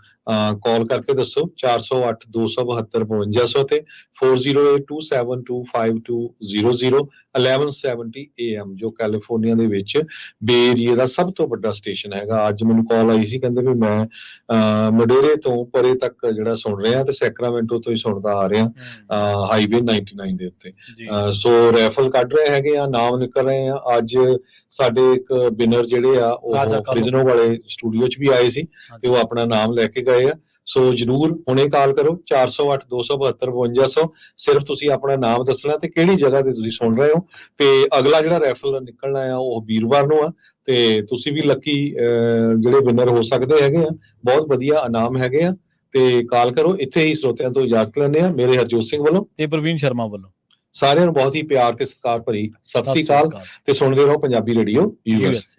ਕਾਲ ਕਰਕੇ ਦੱਸੋ 408 272 5200 ਤੇ 4082725200 1170 AM ਜੋ ਕੈਲੀਫੋਰਨੀਆ ਦੇ ਵਿੱਚ ਬੇ ਏਰੀਏ ਦਾ ਸਭ ਤੋਂ ਵੱਡਾ ਸਟੇਸ਼ਨ ਹੈਗਾ। ਅੱਜ ਮੈਨੂੰ ਕਾਲ ਆਈ ਸੀ ਕਹਿੰਦੇ ਵੀ ਮੈਂ ਮਡੇਰੇ ਤੋਂ ਪਰੇ ਤੱਕ ਜਿਹੜਾ ਸੁਣ ਰਿਹਾ ਤੇ ਸੈਕਰਾਮੈਂਟੋ ਤੋਂ ਹੀ ਸੁਣਦਾ ਆ ਰਿਹਾ ਹਾਈਵੇ 99 ਦੇ ਉੱਤੇ। ਸੋ ਰੈਫਲ ਕੱਢ ਰਹੇ ਹੈਗੇ ਆ ਨਾਮ ਨਿਕਲ ਰਹੇ ਆ। ਅੱਜ ਸਾਡੇ ਇੱਕ ਬਿਨਰ ਜਿਹੜੇ ਆ ਉਹ। ਪ੍ਰਿਜ਼ਨੋ ਵਾਲੇ ਸਟੂਡੀਓ 'ਚ ਵੀ ਆਏ ਸੀ ਤੇ ਉਹ ਆਪਣਾ ਨਾਮ ਲੈ ਕੇ ਗਏ ਆ ਸੋ ਜਰੂਰ ਹੁਣੇ ਕਾਲ ਕਰੋ 408 272 5200 ਸਿਰਫ ਤੁਸੀਂ ਆਪਣਾ ਨਾਮ ਦੱਸਣਾ ਤੇ ਕਿਹੜੀ ਜਗ੍ਹਾ ਤੇ ਤੁਸੀਂ ਸੁਣ ਰਹੇ ਹੋ। ਤੇ ਅਗਲਾ ਜਿਹੜਾ ਰੈਫਲ ਨਿਕਲਣਾ ਆ ਉਹ ਵੀਰਵਾਰ ਨੂੰ ਆ। ਤੇ ਤੁਸੀਂ ਵੀ ਲੱਕੀ ਜਿਹੜੇ ਵਿਨਰ ਹੋ ਸਕਦੇ ਹੈਗੇ ਆ ਬਹੁਤ ਵਧੀਆ ਇਨਾਮ ਹੈਗੇ ਆ। ਤੇ ਕਾਲ ਕਰੋ ਇੱਥੇ ਹੀ ਸਰੋਤਿਆਂ ਤੋਂ ਇਜਾਜ਼ਤ ਲੈਂਦੇ ਆ ਮੇਰੇ ਹਰਜੋਤ ਸਿੰਘ ਵੱਲੋਂ।
ਤੇ ਪ੍ਰਵੀਨ ਸ਼ਰਮਾ ਵੱਲੋਂ।
ਸਾਰਿਆਂ ਨੂੰ ਬਹੁਤ ਹੀ ਪਿਆਰ ਤੇ ਸਤਿਕਾਰ ਭਰੀ ਸਤਿ ਸ੍ਰੀ ਅਕਾਲ। ਤੇ ਸੁਣਦੇ ਰਹੋ ਪੰਜਾਬੀ ਰੇਡੀਓ ਯੂਐਸ